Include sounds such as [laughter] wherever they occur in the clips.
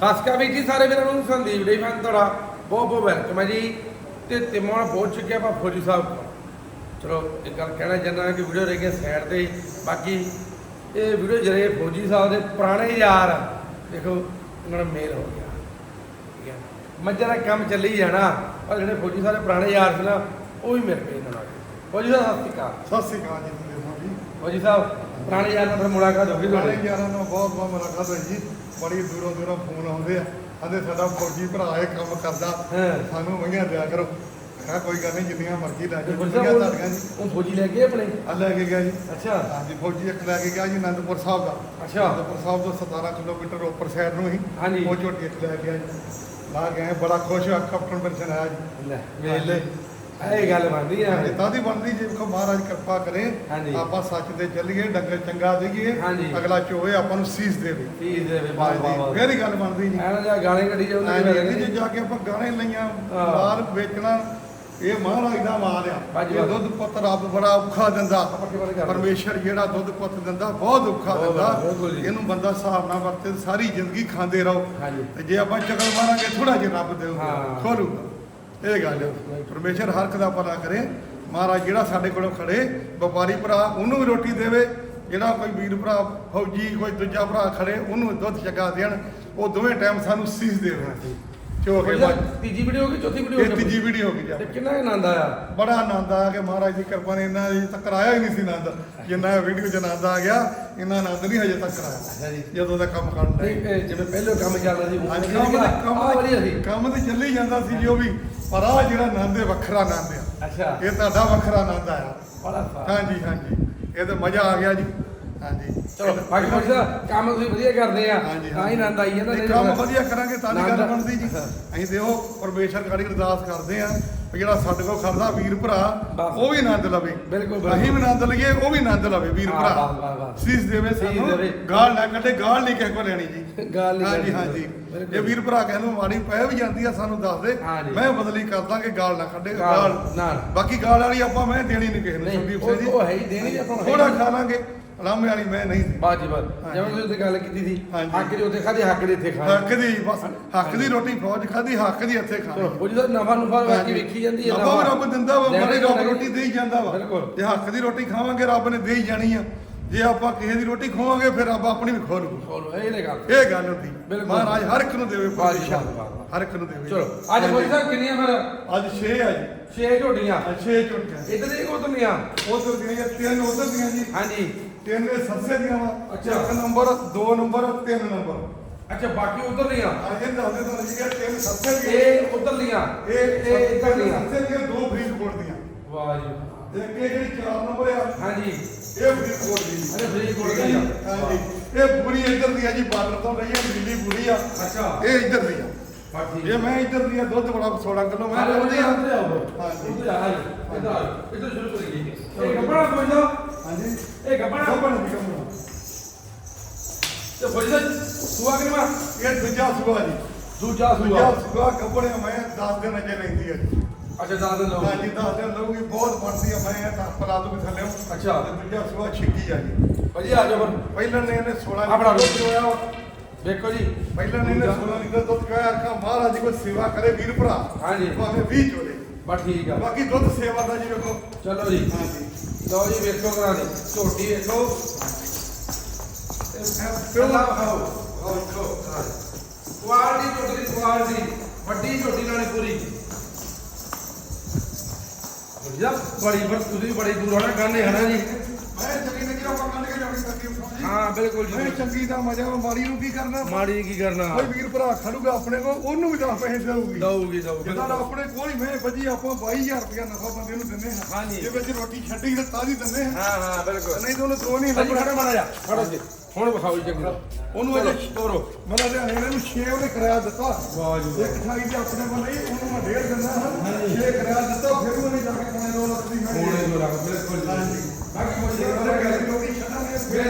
ਸਾਸਕਾ ਵੀ ਜੀ ਸਾਰੇ ਵੀਰਾਂ ਨੂੰ ਸੰਦੀਪ ਡੇ ਫੈਨ ਤੁਹਾਡਾ। ਬਹੁਤ ਬਹੁਤ ਵੈਲਕਮ ਹੈ ਜੀ। ਤੇ ਤਿਮੋਣ ਪਹੁੰਚ ਚੁੱਕਿਆ ਆਪਾਂ ਫੌਜੀ ਸਾਹਿਬ ਕੋਲ। ਚਲੋ ਇੱਕ ਗੱਲ ਕਹਿਣਾ ਚਾਹੁੰਦਾ ਕਿ ਵੀਡੀਓ ਰਹਿ ਗਿਆ ਸਾਈਡ ਤੇ ਬਾਕੀ ਇਹ ਵੀਡੀਓ ਜਿਹੜੇ ਫੌਜੀ ਸਾਹਿਬ ਦੇ ਪੁਰਾਣੇ ਯਾਰ ਦੇਖੋ ਉਹਨਾਂ ਨਾਲ ਮੇਲ ਹੋ ਗਿਆ। ਠੀਕ ਹੈ। ਮੱਝਾਂ ਦਾ ਕੰਮ ਚੱਲੀ ਜਾਣਾ ਪਰ ਜਿਹੜੇ ਫੌਜੀ ਸਾਹਿਬ ਦੇ ਪੁਰਾਣੇ ਯਾਰ ਸੀ ਨਾ ਉਹ ਵੀ ਪਏ ਇਹਨਾਂ ਨਾਲ। ਫੌਜੀ ਸਾਹਿਬ ਸਤਿ ਸ਼੍ਰੀ ਅਕਾਲ। ਸਤਿ ਸ੍ਰੀ ਅਕਾਲ ਜੀ ਜੀ ਫੌਜੀ ਸਾਹਿਬ ਪੁਰਾਣੇ ਯਾਰ ਨਾਲ ਫਿਰ ਮੁਲਾਕਾਤ ਹੋ ਗਈ ਤੁਹਾਡੀ। ਯਾਰਾਂ ਨਾਲ ਬਹੁਤ ਬਹੁਤ ਮੁਲਾਕਾਤ ਹੋਈ ਜੀ। ਬੜੀ ਦੂਰੋਂ ਦੂਰੋਂ ਫੋਨ ਆਉਂਦੇ ਆ। ਕਹਿੰਦੇ ਸਾਡਾ ਫੌਜੀ ਭਰਾ ਇਹ ਕੰਮ ਕਰਦਾ। ਸਾਨੂੰ ਵਈਆਂ ਦਿਆ ਕਰੋ। ਕਿਹਾ ਕੋਈ ਗੱਲ ਨਹੀਂ ਜਿੰਨੀਆਂ ਮਰਜ਼ੀ ਲੈ ਜਾਓ ਜਿੰਨੀਆਂ ਤੁਹਾਡੀਆਂ ਜੀ। ਉਹ ਫੌਜੀ ਲੈ ਕੇ ਆਪਣੇ? ਆ ਲੈ ਕੇ ਗਿਆ ਜੀ। ਅੱਛਾ। ਹਾਂਜੀ ਫੌਜੀ ਇੱਕ ਲੈ ਕੇ ਗਿਆ ਜੀ ਅਨੰਦਪੁਰ ਸਾਹਿਬ ਦਾ। ਅੱਛਾ। ਅਨੰਦਪੁਰ ਸਾਹਿਬ ਤੋਂ 17 ਕਿਲੋਮੀਟਰ ਉੱਪਰ ਸਾਈਡ ਨੂੰ ਹੀ। ਉਹ ਝੋਟੀ ਇੱਕ ਲੈ ਗਿਆ ਜੀ ਲਾ ਗਏ ਬੜਾ ਖੁਸ਼ ਹੋਇਆ ਕੈਪਟਨ ਪੈਨਸ਼ਨ ਆਇਆ ਜੀ। ਲੈ। ਵੇਖ ਲੈ ਇਹ ਗੱਲ ਬਣਦੀ ਆ ਹਾਂਜੀ, ਤਾਂ ਦੀ ਬਣਦੀ ਜੇ ਕੋ ਮਹਾਰਾਜ ਕਿਰਪਾ ਕਰੇ ਹਾਂਜੀ। ਆਪਾਂ ਸੱਚ ਦੇ ਚੱਲੀਏ ਡੰਗਰ ਚੰਗਾ ਦੇਈਏ ਹਾਂਜੀ। ਅਗਲਾ ਚੋਏ ਆਪਾਂ ਨੂੰ ਸੀਸ ਦੇਵੇ ਦੇ ਵੇ ਫੇਰ ਹੀ ਗੱਲ ਬਣਦੀ ਜੀ ਐਨਾ ਜਾ ਗਾਣੇ ਕੱਢੀ ਐਂ ਜੇ ਜਾ ਕੇ ਆਪਾਂ ਗਾਣੇ ਲਈਆਂ ਹਾਂ। ਮਾਲ ਵੇਚਣਾ ਇਹ ਮਹਾਰਾਜ ਦਾ ਮਾਲ ਆ ਇਹ ਬਾਜੀ। ਦੁੱਧ ਪੁੱਤ ਰੱਬ ਬੜਾ ਔਖਾ ਦਿੰਦਾ ਪੱਕੇ ਕਰ ਪਰਮੇਸ਼ਰ ਜਿਹੜਾ ਦੁੱਧ ਪੁੱਤ ਦਿੰਦਾ ਬਹੁਤ ਔਖਾ ਬਹੁਤ ਦਿੰਦਾ ਜੀ। ਇਹਨੂੰ ਬੰਦਾ ਹਿਸਾਬ ਨਾਲ ਵਰਤੇ ਤੇ ਸਾਰੀ ਜ਼ਿੰਦਗੀ ਖਾਂਦੇ ਰਹੋ ਹਾਂਜੀ ਤੇ ਜੇ ਆਪਾਂ ਚਕਲ ਮਾਰਾਂਗੇ ਥੋੜਾ ਜਿਹਾ ਰੱਬ ਦੇਊਗਾ ਹਾਂ। ਖੋਲੂਗਾ ਇਹ ਗੱਲ ਹੈ ਪਰਮੇਸ਼ਰ ਹਰ ਇੱਕ ਦਾ ਭਲਾ ਕਰੇ। ਮਹਾਰਾਜ ਜਿਹੜਾ ਸਾਡੇ ਕੋਲੋਂ ਖੜੇ ਵਪਾਰੀ ਭਰਾ ਉਹਨੂੰ ਵੀ ਰੋਟੀ ਦੇਵੇ। ਜਿਹੜਾ ਕੋਈ ਵੀਰ ਭਰਾ ਫੌਜੀ ਕੋਈ ਦੂਜਾ ਭਰਾ ਖੜੇ ਉਹਨੂੰ ਦੁੱਧ ਚਗਾ ਦੇਣ। ਉਹ ਦੋਵੇਂ ਟਾਈਮ ਸਾਨੂੰ ਸੀਸ ਦੇਵੇ ਚੋ ਕੇ ਬਾਅਦ ਤੀਜੀ ਵੀਡੀਓ ਗਈ ਚੌਥੀ ਵੀਡੀਓ ਇਹ ਤੀਜੀ ਵੀਡੀਓ ਹੋ ਗਈ ਜੀ ਤੇ ਆਪਣੀ। ਕਿੰਨਾ ਕੁ ਆਨੰਦ ਆਇਆ? ਬੜਾ ਆਨੰਦ ਆਇਆ ਕਿ ਮਹਾਰਾਜ ਦੀ ਕਿਰਪਾ ਨੇ ਇਹਨਾਂ ਅਜੇ ਤੱਕ ਆਇਆ ਹੀ ਨਹੀਂ ਸੀ ਆਨੰਦ। ਜਿੰਨਾ ਵੀਡੀਓ ਚ ਆਨੰਦ ਆ ਗਿਆ ਇਹਨਾਂ ਆਨੰਦ ਨਹੀਂ ਹਜੇ ਤੱਕ ਆਇਆ ਜੀ। ਜਦੋਂ ਦਾ ਕੰਮ ਕਰਨ ਨਹੀਂ ਲੱਗੇ ਇਹ ਜਿਵੇਂ ਪਹਿਲੇ ਕੰਮ ਚੱਲਦਾ ਸੀ ਉਹ ਅੱਜ ਵਧੀਆ ਕੰਮ ਸੀਗਾ। ਕੰਮ ਆਹ ਵਧੀਆ ਸੀ। ਕੰਮ ਤੇ ਚੱਲੀ ਜਾਂਦਾ ਸੀ ਜੀ ਉਹ ਵੀ। ਪਰ ਆ ਜਿਹੜਾ ਆਨੰਦ ਹੈ ਵੱਖਰਾ ਆਨੰਦ ਆ। ਅੱਛਾ। ਇਹ ਤੁਹਾਡਾ ਵੱਖਰਾ ਆਨੰਦ ਆਇਆ ਬੜਾ ਸਾਰਾ ਹਾਂਜੀ ਹਾਂਜੀ। ਇਹ ਤਾਂ ਮਜ਼ਾ ਆ ਗਿਆ ਜੀ। ਹਾਂਜੀ। ਚਲੋ ਬਾਕੀ ਕੰਮ ਤੁਸੀਂ ਵਧੀਆ ਕਰਦੇ ਆ। ਤਾਂ ਹੀ ਆਨੰਦ ਆਈ ਜਾਂਦਾ ਕੰਮ ਵਧੀਆ ਕਰਾਂਗੇ ਤਾਂ ਨਹੀਂ ਗੱਲ ਬਣਦੀ ਜੀ। ਅਸੀਂ ਉਹ ਪਰਮੇਸ਼ਰ ਗਾੜੀ ਅਰਦਾਸ ਕਰਦੇ ਆ। ਵੀ ਜਿਹੜਾ ਸਾਡੇ ਕੋਲ ਖੜਦਾ ਵੀਰ ਭਰਾ। ਉਹ ਵੀ ਆਨੰਦ ਲਵੇ ਬਿਲਕੁਲ। ਅਸੀਂ ਵੀ ਆਨੰਦ ਲਈਏ ਉਹ ਵੀ ਆਨੰਦ ਲਵੇ ਵੀਰ ਭਰਾ। ਸੀਸ ਦੇਵੇ ਸਾਨੂੰ। ਗਾਲ ਨਾ ਕੱਢੇ ਗਾਲ ਨਹੀਂ ਕਿਸੇ ਕੋਲ ਲੈਣੀ ਜੀ [laughs] ਗੱਲ ਨਹੀਂ ਹਾਂਜੀ। ਹਾਂਜੀ। ਜੇ ਵੀਰ ਭਰਾ ਕਹਿੰਦੇ ਮਾੜੀ ਪੈ ਵੀ ਜਾਂਦੀ ਆ ਸਾਨੂੰ ਦੱਸ ਦੇ। ਮੈਂ ਬਦਲੀ ਕਰ ਦਾਂਗੇ ਗਾਲ ਨਾ ਕੱਢੇ ਗਾਲ, ਨਾ। ਬਾਕੀ ਗਾਲ ਵਾਲੀ ਆਪਾਂ ਮੈਂ ਦੇਣੀ ਨਹੀਂ ਕਿਸੇ ਨੂੰ ਸੰਦੀਪ ਸਿੰਘ ਜੀ ਉਹ ਹੈ ਹੀ ਦੇਣੀ ਆਪਾਂ ਨੂੰ ਥੋੜਾ। ਖਾ ਲਾਂਗੇ ਲਾਮੇ ਵਾਲੀ ਮੈਂ ਨਹੀਂ ਦੇਣੀ। ਬਾਜੀ ਬਾਤ। ਜਿਵੇਂ ਤੁਸੀਂ ਗੱਲ ਕੀਤੀ ਸੀ ਹਾਂਜੀ। ਹੱਕ ਦੇ ਉੱਤੇ ਖਾਦੇ ਹੱਕ ਦੇ ਇੱਥੇ ਖਾਣੇ। ਹੱਕ ਦੀ ਬਸ। ਹੱਕ ਦੀ ਰੋਟੀ ਫੌਜ ਖਾਦੀ ਹੱਕ ਦੀ ਇੱਥੇ ਖਾਣੀ। ਚਲੋ ਫੌਜੀ ਸਾਹਿਬ ਨਫਾ ਬਾਕੀ ਵੇਖੀ ਜਾਂਦੀ ਹੈ ਆਪਾਂ ਵੀ ਨਫਾ। ਰੱਬ ਦਿੰਦਾ ਵਾ ਲੈਣੇ ਮਾਰੇ ਰੱਬ। ਰੋਟੀ ਦੇ ਹੀ ਜਾਂਦਾ ਵਾ। ਬਿਲਕੁਲ। ਜੇ ਹੱਕ ਦੀ ਰੋਟੀ ਖਾਵਾਂਗੇ ਰੱਬ ਨੇ ਦੇ ਹੀ ਜਾਣੀ ਆ। ਜੇ ਆਪਾਂ ਕਿਸੇ ਦੀ ਰੋਟੀ ਖਵਾਵਾਂਗੇ ਫਿਰ ਰੱਬ ਆਪਣੀ ਵੀ ਖੋਲੂ। ਚਲੋ ਇਹ ਲੈ ਗੱਲ। ਇਹ ਗੱਲ ਹੁੰਦੀ। ਬਿਲਕੁਲ। ਮਹਾਰਾਜ ਹਰ ਇੱਕ ਨੂੰ ਦੇਵੇ ਜੀ, ਪਰਮੇਸ਼ਰ ਵਾਹ, ਵਾਹ, ਵਾਹ। ਹਰ ਇੱਕ ਨੂੰ ਦੇਵੇ। ਚਲੋ ਅੱਜ ਫੌਜੀ ਸਾਹਿਬ ਕਿੰਨੀਆਂ ਫਿਰ? ਅੱਜ 6 ਆ ਜੀ। ਛੇ ਝੋਟੀਆਂ। ਅੱਜ 6 ਝੁੱਟੀਆਂ। ਇਧਰ ਦੇ ਕੋ ਤੁਮੀਆਂ ਉਧਰ ਦੀਆਂ ਜਾਂ ਤਿੰਨ ਉਧਰ ਦੀਆਂ ਜੀ। ਹਾਂਜੀ। ਤਿੰਨ ਦੇ ਸੱਸੇ ਦੀਆਂ ਵਾ। ਅੱਛਾ। ਇੱਕ ਨੰਬਰ ਦੋ ਨੰਬਰ ਤਿੰਨ ਨੰਬਰ। ਅੱਛਾ ਬਾਕੀ ਉਧਰ ਲੀਆਂ ਅੱਜ ਇਹ ਦੱਸਦੇ ਤੁਹਾਨੂੰ ਜੀ ਕਿ ਤਿੰਨ ਸੱਸੇ ਦੀਆਂ। ਇਹ ਉਧਰ ਲੀਆਂ ਇਹ ਇਹ ਇੱਧਰ ਤਿੰਨ ਲੀਆਂ ਸੱਸੇ ਦੀਆਂ ਦੋ ਫਰੀਦਕੋਟ ਦੀਆਂ। ਵਾਹ ਜੀ। ਤੇ ਅੱਗੇ ਜਿਹੜੀ 4 ਨੰਬਰ ਆ ਹਾਂਜੀ। ਇਹ ਫਰੀਦਕੋਟ ਦੀ। ਜੀ ਅਰੇ ਫਰੀਦਕੋਟ ਦੀ ਆ। ਹਾਂਜੀ। ਇਹ ਪੂਰੀ ਇੱਧਰ ਦੀ ਆ ਜੀ ਬਾਰਡਰ ਤੋਂ ਰਹੀ ਆ ਦਿੱਲੀ ਪੂਰੀ ਆ। ਅੱਛਾ। ਇਹ ਇੱਧਰ ਦੀ ਆ। ਬਾ ਠੀਕ ਇਹ ਮੈਂ ਇੱਧਰ ਦੀ ਆ ਦੁੱਧ ਬੜਾ 16 ਕਿਲੋ ਮੈਂ ਲੈਂਦੀ ਆ। ਹਾਂਜੀ। ਇਧਰ ਆ ਇਧਰ ਆ ਇਧਰ ਸ਼ੁਰੂ ਕਰੀਏ। ਇਹ ਗੱਬੜਾ ਫੌਜੀ ਸਾਹਿਬ ਹਾਂਜੀ। ਇਹ ਗੱਬੜਾ ਸਭਣ ਦੀ ਕਮਰਾ ਤੇ ਫੌਜੀ ਸਾਹਿਬ ਸੁਆ ਕਿਨਵਾ ਇਹ ਦੂਜਾ ਸੁਆ ਜੀ। ਦੂਜਾ ਦੂਜਾ ਸੁਆ ਸੁਆ ਕੱਪੜੇ ਮੈਂ 10 ਦਿਨ ਅਜੇ ਲੈਂਦੀ ਆ ਜੀ। ਅੱਛਾ ਦਾਦ ਲਓ। ਹਾਂਜੀ 10 ਦਿਨ ਲਊਗੀ ਬਹੁਤ ਬਣਦੀ ਆ ਮੈਂ ਤਾਂ ਪਲਾ ਦੂਗੀ ਥੱਲੇ ਅੱਛਾ। ਤੇ ਦੂਜਾ ਸੁਆ ਛਿੱਕੀ ਆ ਜੀ। ਭਾਜੀ ਆ ਜਾਓ ਫਿਰ ਪਹਿਲਾਂ ਨੇ ਇਹਨੇ 16 ਆਪਣਾ ਦੁੱਧ ਚੋਇਆ ਵਾ। ਦੇਖੋ ਜੀ। ਪਹਿਲਾਂ ਨੇ ਇਹਨੇ 16 ਲੀਟਰ ਦੁੱਧ ਚੋਇਆ ਆਖਾ ਮਹਾਰਾਜ ਜੀ ਕੋਈ ਸੇਵਾ ਕਰੇ ਵੀਰ ਭਰਾ। ਹਾਂਜੀ। ਭਾਵੇਂ 20 ਚੋਲੇ। ਬਾ ਠੀਕ ਆ। ਬਾਕੀ ਦੁੱਧ ਸੇਵਾ ਦਾ ਜੀ ਵੇਖੋ। ਚਲੋ ਜੀ। ਹਾਂਜੀ। ਲਓ ਜੀ, ਵੇਖੋ ਕਰਾ ਝੋਟੀ ਵੇਖੋ। ਪਿਓ ਪਹਿਲਾਂ ਖਾਓ ਵੇਖੋ ਕੁਆਲਿਟੀ ਝੋਟੀ ਦੀ ਕੁਆਲਿਟੀ, ਵੱਡੀ ਝੋਟੀ ਨਾਲੇ ਪੂਰੀ। ਬੜੀ ਬੜੀ ਤੁਸੀਂ ਬੜੀ ਦੂਰ ਹੋਣਾ ਗਾਣੇ ਹਨਾ ਜੀ। ਮੈਂ ਚੰਗੀ ਜਾਣੀ ਹਾਂ ਹਾਂ ਬਿਲਕੁਲ ਮੈਂ ਜੀ ਚੰਗੀ ਦਾ ਮਜ਼ਾ ਮਾੜੀ ਨੂੰ ਕੀ ਕਰਨਾ? ਮਾੜੀ ਕੀ ਕਰਨਾ? ਕੋਈ ਵੀਰ ਭਰਾ ਖੜੂਗਾ ਆਪਣੇ ਕੋਲ ਉਹਨੂੰ ਵੀ 10 ਪੈਸੇ ਦੇਊਗੀ। ਦਊਗੀ ਦਊਗੀ ਜਿੱਦਾਂ ਆਪਣੇ ਕੋਲ ਹੀ ਮੈਂ ਵਜੀ ਆਪਾਂ 22000 ਰੁਪਇਆ ਨਫਾ ਬੰਦੇ ਨੂੰ ਦਿੰਦੇ ਹਾਂ। ਹਾਂਜੀ। ਜੇ ਵਿੱਚ ਰੋਟੀ ਛੱਡੀ ਤਾਂ ਤਾਂ ਹੀ ਦਿੰਦੇ ਹਾਂ। ਹਾਂ ਹਾਂ ਬਿਲਕੁਲ। ਨਹੀਂ ਤਾਂ ਉਹਨੂੰ ਦੋ ਨਹੀਂ ਲੱਭਣਾ। ਖੜਾ ਮਾੜਾ ਜਾ ਖੜੋ ਜੀ ਹੁਣ ਵਿਖਾਓ ਜੀ ਚੰਗੀ ਉਹਨੂੰ ਅਜੇ ਤੋਰੋ। ਮਨਾ ਲਿਆਣੇ ਨੇ ਨੂੰ 6 ਉਹਨੇ ਕਿਰਾਇਆ ਦਿੱਤਾ। ਵਾਹ ਜੀ ਇੱਕ ਠਾਈ ਆਪਣੇ ਕੋਲ ਨਹੀਂ ਉਹਨੂੰ ਮੈਂ ਡੇਢ ਦਿੰਦਾ ਹਾਂ। 6 ਕਿਰਾਇਆ ਦਿੱਤਾ ਫਿਰ ਉਹਨੇ ਜਾ ਕੇ ਕੋਨੇ ਦੋ ਲੱਖ ਦੀ ਮੈਂ ਕੋਣੇ ਦੋ ਲੱਖ ਬਿਲਕੁਲ ਜੀ। ਹਾਂਜੀ ਬਾਕੀ ਮੁਝੇ ਜੇ ਪਤਾ ਉਹਨੇ ਕਰ ਕਹਿੰਦੀ ਰੋਟੀ ਛੱਡਾਂਗੇ ਫਿਰ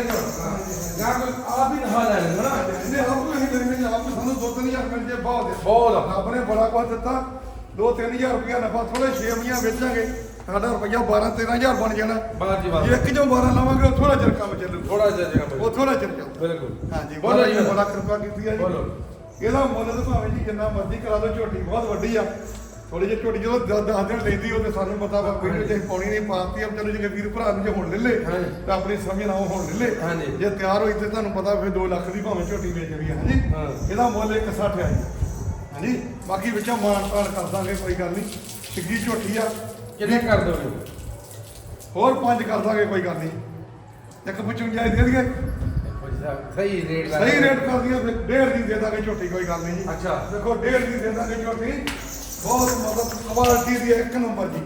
ਗਾ ਕੋਈ ਆਪ ਹੀ ਨਹਾ ਲੈ ਲੈਣਾ ਨਾ ਇਹਨੇ ਆਪ ਨੂੰ ਹੀ ਲੈਣੇ ਆਪ ਨੂੰ ਸਾਨੂੰ ਦੋ ਤਿੰਨ ਹਜ਼ਾਰ ਮਿਲ ਜੇ ਬਹੁਤ ਦੇ ਬਹੁਤ ਰੱਬ ਨੇ ਬੜਾ ਕੁਝ ਦਿੱਤਾ 2-3000 ਰੁਪਇਆ ਨਫਾ ਥੋੜੇ 6 ਮਹੀਆਂ ਵੇਚਾਂਗੇ। ਸਾਡਾ ਰੁਪਇਆ 12-13000 ਬਣ ਜਾਣਾ। ਬਾਤ ਜੀ ਬਾਤ ਜੇ ਇੱਕ ਚੋਂ 12 ਲਵਾਂਗੇ ਉਹ ਥੋੜਾ ਚਿਰ ਕੰਮ ਚੱਲੂ। ਥੋੜਾ ਜਿਹਾ ਜਗ੍ਹਾ ਉਹ ਥੋੜਾ ਚਿਰ ਚੱਲੂ। ਬਿਲਕੁਲ। ਹਾਂਜੀ ਬੋਲੋ ਜੀ ਬੜਾ ਕਿਰਪਾ ਕੀਤੀ ਹੈ ਜੀ। ਇਹਦਾ ਮੁੱਲ ਤਾਂ ਭਾਵੇਂ ਜੀ ਜਿੰਨਾ ਮਰਜ਼ੀ ਕਰਾ ਲਓ ਝੋਟੀ ਬਹੁਤ ਵੱਡੀ ਆ। ਥੋੜੀ ਜਿਹੀ ਝੋਟੀ ਜਦੋਂ 10 ਦਿਨ ਲੈਂਦੀ ਉਹ ਤੇ ਸਾਨੂੰ ਪਤਾ ਵਾ ਵੀਡੀਓ ਤੇ ਪਾਉਣੀ ਨਹੀਂ ਪਾਤੀ ਅਬ ਚਲੋ ਜੇ ਵੀਰ ਭਰਾ ਨੂੰ ਜੇ ਹੁਣ ਲੈ ਲੇ। ਤਾਂ ਆਪਣੀ ਸਮਝ ਨਾਲ ਹੁਣ ਲੈ ਲੇ। ਜੇ ਤਿਆਰ ਹੋਈ ਤੇ ਤੁਹਾਨੂੰ ਪਤਾ ਫਿਰ 2 ਲੱਖ ਦੀ ਭਾਵੇਂ ਝੋਟੀ ਵੇਚ ਵੀ ਹਾਂਜੀ। ਇਹਦਾ ਮੁੱਲ 160 ਆ ਜੀ। ਹਾਂਜੀ। ਬਾਕੀ ਵਿੱਚੋਂ ਮਾਨ ਤਾਨ ਕਰ ਦਾਂਗੇ ਕੋਈ ਗੱਲ ਨਹੀਂ। ਸਿੱਗੀ ਝੋਟੀ ਆ। ਕਿੰਨੇ ਕਰ ਦੋਗੇ? ਹੋਰ ਪੰਜ ਕਰ ਦਾਂਗੇ ਕੋਈ ਗੱਲ ਨਹੀਂ। ਇੱਕ ਪੁੱਛਣ ਜਾਈ ਦੇ ਦਈਏ ਸਹੀ ਰੇਟ ਸਹੀ ਰੇਟ ਕਰ ਦਿਓ ਫਿਰ ਡੇਢ ਦੀ ਦੇ ਦਾਂਗੇ ਝੋਟੀ ਕੋਈ ਗੱਲ ਨਹੀਂ ਜੀ। ਅੱਛਾ। ਦੇਖੋ ਡੇਢ ਦੀ ਦੇ ਦਾਂਗੇ ਝੋਟੀ। ਬਹੁਤ ਮਤਲਬ ਕੁਆਲਿਟੀ ਦੀ ਇੱਕ ਨੰਬਰ ਜੀ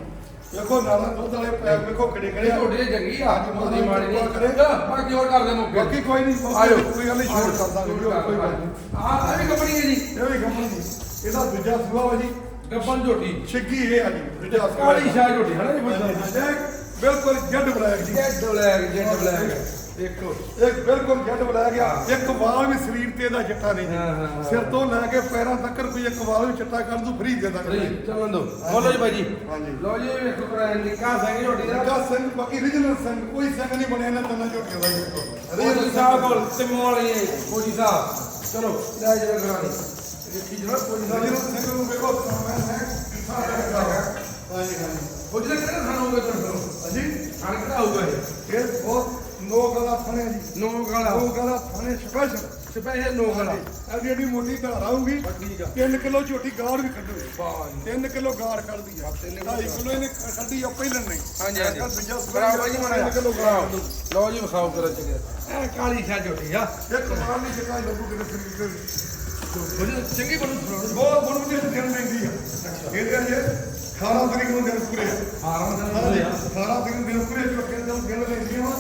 ਦੇਖੋ ਨਾਲਾ ਦੁੱਧ ਵਾਲੇ ਪੈਰ ਦੇਖੋ ਕਿਹੜੇ ਕਿਹੜੇ ਆ। ਝੋਟੀ ਚੰਗੀ ਆ ਹਾਂਜੀ, ਮੋਦੀ ਮਾੜੀ ਨਹੀਂ। ਕਰੇ। ਚਲੋ, ਬਾਕੀ ਹੋਰ ਕਰ ਦੇ ਮੌਕੇ ਬਾਕੀ ਕੋਈ ਨਹੀਂ ਆਜੋ ਕੋਈ ਗੱਲ ਨਹੀਂ ਛੋੜ ਕਰ ਦਾਂਗੇ ਕੋਈ ਗੱਲ ਨਹੀਂ। ਆ ਆ ਵੀ ਕੰਪਨੀ ਹੈ ਜੀ। ਇਹ ਵੀ ਗੱਪਣ ਜੀ। ਇਹਦਾ ਦੂਜਾ ਸੁਭਾਅ ਵਾ ਜੀ। ਗੱਪਨ ਝੋਟੀ। ਛਿੱਗੀ ਇਹ ਆ ਜੀ ਦੂਜਾ ਸੁਭਾਅ। ਕਾਲੀ ਸ਼ਾਹ ਝੋਟੀ ਹੈ ਨਾ ਜੀ ਹਾਂਜੀ, ਹਾਂਜੀ, ਬਿਲਕੁਲ ਜੱਡ ਬਲੈਕ ਜੀ। Zed Black Zed Black. ਦੇਖੋ ਇੱਕ ਬਿਲਕੁਲ ਜੱਡ ਬਲੈਕ ਆ ਇੱਕ ਵਾਲ ਵੀ ਸਰੀਰ ਤੇ ਇਹਦਾ ਚਿੱਟਾ ਨਹੀਂ ਹਾਂ, ਹਾਂ, ਹਾਂ। ਸਿਰ ਤੋਂ ਲੈ ਕੇ ਪੈਰਾਂ ਤੱਕ ਕੋਈ ਇੱਕ ਵਾਲ ਵੀ ਚਿੱਟਾ ਕਰ ਦੂ ਫਰੀ ਦੇ ਦਾਂਗੇ ਚੱਲਣ ਦੋ ਬੋਲੋ ਜੀ ਜੀ। ਹਾਂਜੀ। ਲਓ ਜੀ ਵੇਖੋ ਕਰਾਂ ਨਿੱਕਾ ਸਿੰਘ ਝੋਟੀ ਦਾ। ਲੱਗਾ ਸਿੰਘ ਬਾਕੀ ਰੀਜਨਲ ਸਿੰਘ ਕੋਈ ਸਿੰਘ ਨਹੀਂ ਬਣਿਆ ਇਹਨਾਂ ਤਿੰਨਾਂ ਝੋਟੀਆਂ ਦਾ ਜੀ ਫੌਜੀ ਸਾਹਿਬ ਕੋਲ ਹੈ ਫੌਜੀ ਸਾਹਿਬ ਚਲੋ ਲੈ ਜਰਾ ਕਰਾਂਗੇ ਦੇਖੀ ਜਰਾ ਫੌਜੀ ਸਾਹਿਬ ਰੀਜਨਲ ਸਿੰਘ ਨੂੰ ਵੇਖੋ ਮੈਂ ਹੈ ਹਾਂਜੀ ਹਾਂਜੀ। ਫੌਜੀ ਦਾ ਕਿਹੜਾ ਖਾਣਾ ਹੋਊਗਾ ਤੁਹਾਨੂੰ ਹਾਂਜੀ? ਖਾਣ ਕਿਹੜਾ ਹੋਊਗਾ ਇਹ? ਇਹ ਬਹੁਤ ਨੋਕ ਵਾਲਾ ਥਾਣੇ ਜੀ। ਨੋ ਗਾਲਾ ਨੋਕ ਵਾਲਾ ਥਾਣੇ ਸਪੈਸ਼ਲ ਸਪੈਸ਼ਲ ਨੋ ਗਾਲਾ ਐਡੀ ਐਡੀ ਮੋਟੀ ਧਾਰ ਠੀਕ ਆ। 3 ਕਿਲੋ ਝੋਟੀ ਗਾੜ ਵੀ ਕੱਢੂਗੀ ਬਾਜ 3 ਕਿਲੋ ਗਾੜ ਕੱਢਦੀ ਆ। 2 ਕਿਲੋ। ਇਹਨੇ ਕੱਢੀ ਆ ਪਹਿਲਾਂ ਨਹੀਂ ਹਾਂਜੀ ਹਾਂਜੀ। ਦੂਜਾ ਬਰਾਬਰ ਜੀ ਤਿੰਨ ਕਿਲੋ ਗਾੜ ਕੱਢੂ। ਲਓ ਜੀ ਵਿਖਾਓ ਕਰਾ ਚੰਗੇ ਐ ਕਾਲੀ ਸ਼ਾਹ ਝੋਟੀ ਆ। ਇਹ ਕਮਾਲ ਦੀ ਜਗ੍ਹਾ ਲੱਗੂ ਕਿਤੇ ਸਰੀਰ ਦੇ ਫੌਜੀ ਚੰਗੀ ਬਣੂ ਸੁਣਾਓ ਬਹੁਤ ਬੜੂ ਦੇ ਦਿਨ ਲੈਂਦੀ ਆ। ਇਹਦੇ ਅਜੇ 18 ਤਰੀਕ ਨੂੰ ਦਿਨ ਪੂਰੇ ਆ। ਆਰਾਮ ਨਾਲ ਹਾਂਜੀ, ਬੋਲਿਆ 18 ਤਰੀਕ ਨੂੰ ਦਿਨ ਪੂਰੇ ਜੋ ਕਹਿੰਦੇ ਉਹ ਦਿਨ ਲੈਂਦੀ ਆ।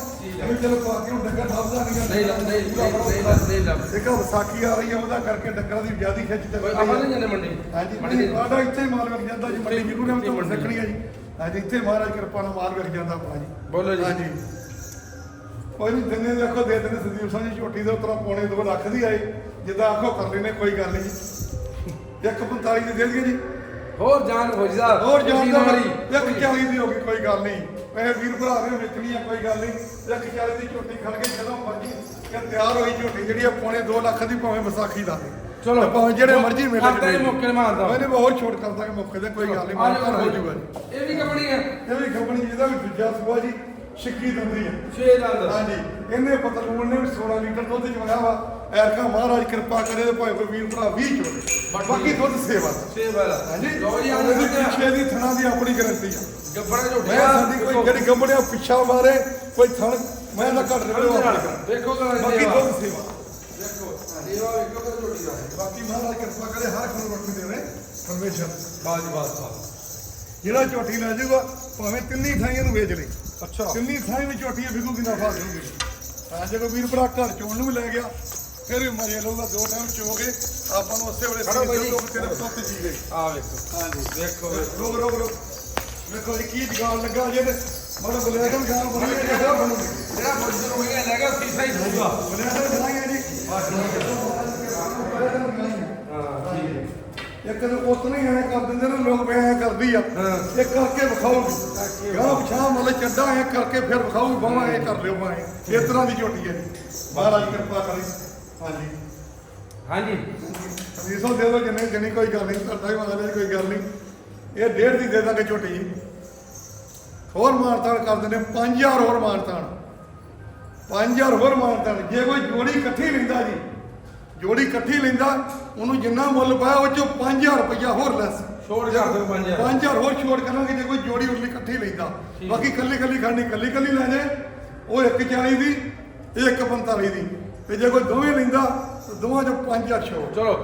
ਇਹ ਚਲੋ ਪਾਕੇ ਨੂੰ ਡੱਗਾ ਠੱਪਦਾ ਨਹੀਂ ਨਹੀਂ ਲੱਭ ਨਹੀਂ ਨਹੀਂ ਲੱਭ ਨਹੀਂ ਲੱਭ। ਇੱਕ ਵਿਸਾਖੀ ਆ ਰਹੀ ਆ ਉਹਦਾ ਕਰਕੇ ਡੱਗਰਾਂ ਦੀ ਜਿਆਦੀ ਖਿੱਚ ਚੱਲ ਕੋਈ ਰਹੀ ਆਪਾਂ ਆ ਨਹੀਂ ਜਾਂਦੇ ਮੰਡੀ। ਹਾਂਜੀ ਮੰਡੀ ਨਹੀਂ ਨਹੀਂ। ਸਾਡਾ ਇੱਥੇ ਹੀ ਮਾਲ ਵਿਕ ਜਾਂਦਾ ਜੀ ਮੰਡੀ ਜਿਹਨੂੰ ਨੇ ਤੋਂ ਮੰਡੀ। ਸਿੱਖਣੀ ਆ ਜੀ। ਹਾਂਜੀ ਇੱਥੇ ਮਹਾਰਾਜ ਕਿਰਪਾ ਨਾਲ ਮਾਲ ਵਿਕ ਜਾਂਦਾ ਆਪਣਾ ਜੀ। ਬੋਲੋ ਜੀ। ਹਾਂਜੀ। ਕੋਈ ਨਹੀਂ ਦਿਨੇ ਦੇਖੋ ਦੇ ਦਿਨੇ ਸੰਦੀਪ ਸਿੰਘ ਜੀ ਝੋਟੀ ਦੇ ਉਤਰਾ ਪੌਣੇ ਦੋ ਲੱਖ ਦੀ ਆਈ ਜਿੱਦਾਂ ਆਖੋ ਕਰ ਲੈਨੇ ਕੋਈ ਗੱਲ ਨਹੀਂ। ਜੀ ਇੱਕ 45 ਦੀ ਦੇ ਦਈਏ ਜੀ। ਹੋਰ ਜਾਨ ਫੌਜੀ ਸਾਹਿਬ ਹੋਰ ਜਾਂਦਾ ਮਾਰੀ ਇੱਕ 40 ਦੀ ਹੋ ਗਈ ਕੋਈ ਗੱਲ ਨਹੀਂ। ਇਹ ਵੀਰ ਭਰਾ ਨੇ ਵੇਚਣੀ ਆ ਕੋਈ ਗੱਲ ਨਹੀਂ। ਇੱਕ 40 ਦੀ ਝੋਟੀ ਖੜ ਕੇ ਜਦੋਂ ਮਰਜ਼ੀ ਇਹ ਤਿਆਰ ਹੋਈ ਝੋਟੀ ਜਿਹੜੀ ਆ ਪੌਣੇ 2 ਲੱਖ ਦੀ ਭਾਵੇਂ ਵਿਸਾਖੀ ਦਾ। ਚਲੋ। ਤੇ ਭਾਵੇਂ ਜਿਹੜੇ ਮਰਜ਼ੀ ਮੇਲੇ ਇਹ ਮੌਕੇ ਤੇ ਮਾਰਦਾ। ਮੈਨੇ ਬਹੁਤ ਛੋਟ ਕਰ ਦਾਂਗੇ ਮੌਕੇ ਤੇ ਕੋਈ ਗੱਲ ਨਹੀਂ ਮਾਰ ਹੋ ਜੂਗਾ ਇਹ ਵੀ ਕੰਪਨੀ ਹੈ ਇਹ ਵੀ ਖਬਣੀ ਜਿਹਦਾ ਵੀ ਦੂਜਾ ਸੂਆ ਜੀ ਸਿੱਕੀ ਦੰਦੀ ਆ। 6 ਦੰਦ। ਹਾਂਜੀ ਇਹਨੇ ਪਤਲੂਨ ਨੇ ਵੀ 16 ਲੀਟਰ ਦੁੱਧ ਚਵਾਇਆ ਵਾ। ਐਰਕਾ ਮਹਾਰਾਜ ਕਿਰਪਾ ਕਰੇ ਤੇ ਭਾਵੇਂ ਕੋਈ ਵੀਰ ਭਰਾ 20 ਚੋਲੇ ਬਾਕੀ ਦੁੱਧ ਸੇਵਾ ਦਾ। 6 ਵਾਲਾ ਹਾਂਜੀ? ਲਓ ਜੀ ਉਹਦੀ ਆਹ ਪਿੱਛੇ ਦੀ ਥਣਾ ਦੀ ਆਪਣੀ ਗਾਰੰਟੀ ਆ। ਗੱਬੜਾ ਝੋਟੀ ਮੈਂ ਸਾਡੀ ਕੋਈ ਜਿਹੜੀ ਕੰਪਨੀ ਪਿੱਛਾ ਮਾਰੇ ਕੋਈ ਥਣ ਮੈਂ ਤਾਂ ਘੱਟ ਰਿਹਾ। ਦੇਖੋ ਬਾਕੀ ਸੇਵਾ। ਦੁੱਧ ਸੇਵਾ। ਦੇਖੋ ਸੇਵਾ ਵੇਖੋ ਕਰਾਂ ਝੋਟੀ ਦਾ ਬਾਕੀ ਮਹਾਰਾਜ ਕਿਰਪਾ ਕਰੇ ਹਰ ਕੋਈ ਰੋਟੀ ਦੇਵੇ ਪਰਮੇਸ਼ਰ। ਬਾਜ ਬਾਜ ਬਾਜ। ਜਿਹੜਾ ਝੋਟੀ ਲੈ ਜਾਊਗਾ ਭਾਵੇਂ ਤਿੰਨੀ ਥਾਈਆਂ ਨੂੰ ਵੇਚ ਲਈ ਅੱਛਾ। ਤਿੰਨੀ ਥਾਈਂ ਵਿੱਚ ਝੋਟੀ ਵਿਕੂਗੀ ਨਾ ਫਾਸ ਹੋਊਗੀ ਵੀਰ ਭਰਾ ਘਰ ਚੋਣ ਨੂੰ ਵੀ ਲੈ ਗਿਆ ਫਿਰ ਵੀ ਮਜ਼ੇ ਲਊਗਾ ਦੋ ਟਾਈਮ ਚੋ ਕੇ ਆਪਾਂ ਨੂੰ ਉਸੇ ਵੇਲੇ ਖੜੋ ਬਾਈ ਜੀ। ਲੋਕ ਤੇਰੇ ਪੁੱਤ ਜੀ ਗਏ ਆ ਵੇਖੋ। ਹਾਂਜੀ। ਵੇਖੋ ਰੁਕ ਰੁਕ ਰੁਕ। ਵੇਖੋ ਜੀ ਕੀ ਜਗਾਲ ਲੱਗਾ ਜੇ ਬੜਾ ਬਲੈਕਨ ਗਾਲ ਬਣੀ ਹੈ। ਜਿਹੜਾ ਬਣੂਗੀ ਜਿਹੜਾ ਫੌਜੀ ਨੂੰ ਗਿਆ ਲੈ ਗਿਆ ਸੀਸਾ ਹੀ ਹੋਊਗਾ। ਬਲੈਕਨ ਗਾਲਾਂ ਜੀ। ਹਾਂ ਠੀਕ ਹੈ। ਇੱਕ ਨੂੰ ਉਤਨੇ ਹੀ ਐਂ ਕਰ ਦਿੰਦੇ ਨੇ ਲੋਕ ਵੀ ਐਂ ਕਰਦੀ ਆ। ਹਾਂ। ਇਹ ਕਰਕੇ ਵਿਖਾਉਗੀ ਗਾਹ ਪਛਾਹ ਮਤਲਬ ਚੱਡਾ ਐ ਕਰਕੇ ਫਿਰ ਵਿਖਾਊ ਬਾਹਾਂ ਐ ਕਰ ਲਿਓ ਬਾਹਾਂ ਇਸ ਤਰ੍ਹਾਂ ਦੀ ਝੋਟੀ ਹੈ ਜੀ। ਮਹਾਰਾਜ ਕਿਰਪਾ ਕਰੇ। ਹਾਂਜੀ। ਹਾਂਜੀ। ਫੀਸੋ ਦੇ ਦੋ ਜਿੰਨੇ ਜਿੰਨੀ ਕੋਈ ਗੱਲ ਨਹੀਂ ਤੁਹਾਡਾ ਹੀ ਮਤਲਬ ਕੋਈ ਗੱਲ ਨਹੀਂ। ਇਹ ਡੇਢ ਦੀ ਦੇ ਦਾਂਗੇ ਝੋਟੀ। ਜੀ ਹੋਰ ਮਾਨਤਾਨ ਕਰ ਦਿੰਦੇ 5000 ਹੋਰ ਮਾਨਤਾਨ। 5000 ਹੋਰ ਮਾਨਤਾਨ। ਜੇ ਕੋਈ ਜੋੜੀ ਇਕੱਠੀ ਲੈਂਦਾ ਜੀ ਜੋੜੀ ਇਕੱਠੀ ਲੈਂਦਾ ਉਹਨੂੰ ਜਿੰਨਾ ਮੁੱਲ ਪਾਇਆ ਉਹ ਚੋਂ 5000 ਰੁਪਇਆ ਹੋਰ ਲੈਸ। ਛੋੜ ਕਰ ਦਿਓ 5000 5000 ਹੋਰ ਛੋੜ ਕਰਾਂਗੇ ਜੇ ਕੋਈ ਜੋੜੀ ਉਰਲੀ ਇਕੱਠੀ ਲੈਂਦਾ। ਬਾਕੀ ਕੱਲੀ ਕੱਲੀ ਖੜਨੀ ਕੱਲੀ ਕੱਲੀ ਲੈ ਜਾਏ। ਉਹ 140 ਦੀ ਇਹ 145 ਦੀ। ਤੇ ਜੇ ਕੋਈ ਦੋਵੇਂ ਲੈਂਦਾ ਤਾਂ ਦੋਵਾਂ ਚੋਂ 5000 ਛੋੜ ਚਲੋ।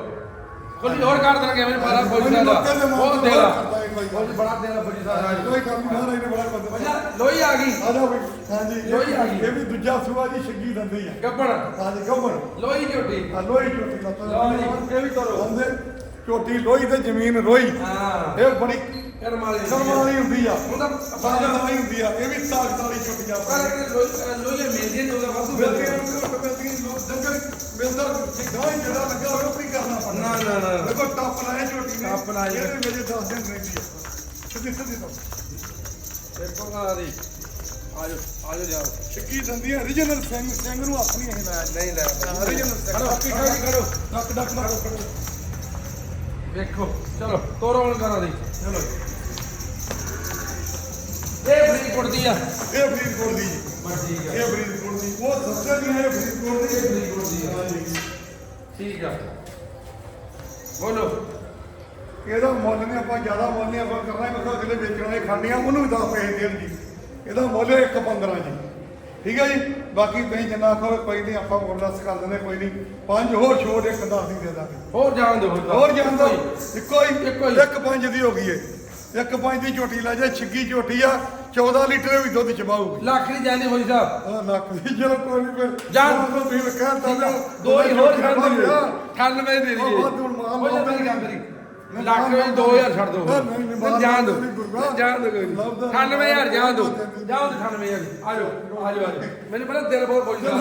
ਕੋਈ ਹੋਰ ਕਰ ਦੇਣਗੇ ਮੈਨੂੰ ਪਤਾ ਕੋਈ ਮਾਰ ਬਹੁਤ ਦੇਲਾ ਹੈ। ਫੌਜੀ ਬੜਾ ਦੇਲਾ ਫੌਜੀ ਸਾਹਿਬ ਕੋਈ ਕੰਮ ਨਹੀਂ ਮਹਾਰਾਜ ਨੇ ਬੜਾ ਅੱਛਾ ਲੋਈ ਆ ਗਈ। ਆ ਜਾਓ ਵੀ ਹਾਂਜੀ ਲੋਈ ਆ ਗਈ। ਇਹ ਵੀ ਦੂਜਾ ਸੂਆ ਜੀ ਛੱਗੀ ਦੰਦੀ ਆ। ਗੱਬੜ ਹਾਂਜੀ ਗੱਬਰ ਲੋਈ ਝੋਟੀ। ਆ ਲੋਹੀ ਝੋਟੀ ਦਾ ਜੀ, ਇਹ ਵੀ ਕਰੋ। ਬੰਦੇ ਝੋਟੀ ਲੋਹੀ ਤੇ ਜ਼ਮੀਨ ਰੋਈ। ਹਾਂ। ਇਹ ਬੜੀ ਕਰਮ ਵਾਲੀ ਸ਼ਰਮ ਵਾਲੀ ਹੁੰਦੀ ਆ। ਉਹਦਾ ਬਾਜਾ ਵਾਲੀ ਹੁੰਦੀ ਆ। ਇਹ ਵੀ ਤਾਕਤ ਵਾਲੀ ਝੋਟੀ ਆ ਪਰ ਲੋਈ ਲੋਈ ਮੇਂਦੀ ਨੇ ਉਹਦਾ ਵਾਧੂ ਮਿਲਦੀ ਮਿਲਦੀ। ਮਿਲਦੀ ਲੋਕ ਡੰਗਰ ਮਿਲਦਾ ਗਾਂ ਜਿਹੜਾ ਲੱਗਾ ਹੋਇਆ ਉਹ ਕੀ ਕਰਨਾ ਪੈਂਦਾ। ਨਾ ਨਾ ਨਾ। ਦੇਖੋ ਟੱਪ ਲਾਏ ਝੋਟੀ ਨੇ। ਟੱਪ ਲਾਏ। ਇਹ ਮੇਰੇ 10 ਦਿਨ ਰਹਿੰਦੀ ਆ। ਸਿੱਧੀ ਸਿੱਧੀ ਤੋਂ ਦੇਖੋ ਕਰਾ ਦੀ ਆਜੋ ਆਜੋ ਜਾਓ ਛਿੱਕੀ ਦੰਦੀ origignal ਸਿੰਘ ਸਿੰਘ ਨੂੰ ਆਪਣੀ ਨਹੀਂ ਲਾਇਆ ਨਹੀਂ ਲੈ। origignal ਸਿੰਘ। ਖੜੋ ਪਿੱਛੇ ਵੀ ਖੜੋ। ਡੱਕ ਡੱਕ ਡੱਕ ਖੜੋ। ਵੇਖੋ ਚਲੋ ਤੋਰੋ ਕਰਾਂ ਦੀ। ਚਲੋ ਇਹ ਫਰੀਦਕੋਟ ਦੀ ਆ। ਇਹ ਫਰੀਦਕੋਟ ਦੀ। ਜੀ ਬਸ ਠੀਕ ਆ ਇਹ ਫਰੀਦਕੋਟ ਦੀ। ਉਹ ਦੱਸਿਆ ਨਹੀਂ ਹੈ ਫਰੀਦਕੋਟ ਦੀ। ਇਹ ਫਰੀਦਕੋਟ ਦੀ ਆ। ਹਾਂਜੀ ਠੀਕ ਆ। ਬੋਲੋ। ਇਹਦਾ ਮੁੱਲ ਨਹੀਂ ਆਪਾਂ ਜ਼ਿਆਦਾ ਮੁੱਲ ਨਹੀਂ ਆਪਾਂ ਕਰਨਾ ਕਿਉਂਕਿ ਅਗਲੇ ਵੇਚਣ ਵਾਲੇ ਖਾਣੀਆਂ ਉਹਨੂੰ ਵੀ 10 ਪੈਸੇ ਦੇਣ ਜੀ। ਇਹਦਾ ਮੁੱਲ 1.15 ਜੀ। ਠੀਕ ਹੈ ਜੀ? ਬਾਕੀ ਤੁਸੀਂ ਜਿੰਨਾ ਆਖੋ ਕੋਈ ਨਹੀਂ ਆਪਾਂ ਮੁਰਦਾਸ ਕਰ ਦਿੰਦੇ ਕੋਈ ਨਹੀਂ। ਪੰਜ ਹੋਰ ਛੋਟ ਇੱਕ 10 ਦੀ ਦੇ ਦਾਂਗੇ। ਹੋਰ ਜਾਣ ਦਿਓ। ਹੋਰ ਜਾਂਦਾ ਇੱਕੋ ਇੱਕੋ ਹੀ ਹੀ। ਇੱਕ ਪੰਜ ਦੀ ਹੋ ਗਈ ਏ। ਇੱਕ ਪੰਜ ਦੀ ਝੋਟੀ ਲੈ ਜਾ ਛਿੱਗੀ ਝੋਟੀ ਆ 14 ਲੀਟਰ ਵੀ ਦੁੱਧ ਚਬਾਊਗੀ ਲੱਖ ਨਹੀਂ ਜਾਂਦੀ ਹੋਈ ਸਾਹਿਬ ਆ ਲੱਖ ਦੀ ਚਲੋ ਕੋਈ ਨਹੀਂ ਫਿਰ। ਜਾਣ। ਜਦੋਂ ਤੁਸੀਂ ਕਹਿ ਤਾ ਦੋ ਹੀ ਹੋਰ ਛੱਡ ਦਿਓ। ਦਿਓ 98 ਦੇ ਉਹ ਦਈਏ। ਵਾਧੂ ਮਾਲ ਹੋ ਜਾ ਮੇਰੀ ਗੱਲ ਮੇਰੀ ਨਹੀਂ, ਲੱਖ ਵਿੱਚ 2000 ਛੱਡ ਦਿਓ ਨਹੀਂ, ਨਹੀਂ, ਨਹੀਂ, ਮਾਲ ਜਾਣ ਦਿਓ। ਜਾਣ ਦਿਓ ਕੋਈ ਨਹੀਂ। ਲੱਭਦਾ 98000 ਜਾਣ ਦਿਓ ਨਹੀਂ। ਜਾਓ 98000 ਆਜੋ ਆਜੋ ਆਜੋ ਮੈਨੂੰ ਦਿਲ ਬਹੁਤ ਖੁਸ਼ ਵੀ